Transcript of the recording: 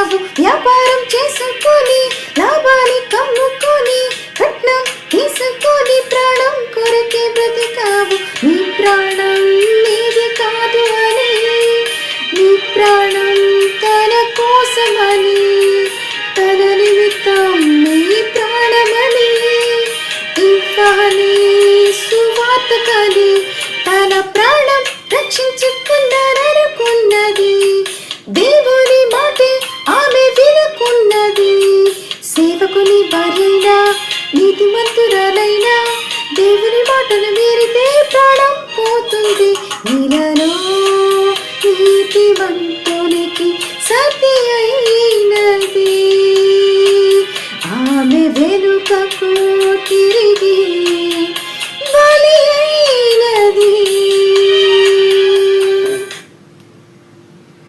వచ్చావు వ్యాపారం చేసుకొని లాభాన్ని కమ్ముకొని కట్నం తీసుకొని ప్రాణం కొరకే బ్రతికావు. నీ ప్రాణం నీది కాదు అని నీ ప్రాణం తన కోసమని తన నిమిత్తం నీ ప్రాణమని. ఇవ్వని సువార్త కని తన ప్రాణం రక్షించుకున్నారని సేవకుని భార్యైనా నీతిమంతురాలైనా దేవుని మాటను మీరితే ప్రాణం పోతుంది. నీలలో నీతిమంతునికి సతి అయినది ఆమె వెనుకకు తిరిగి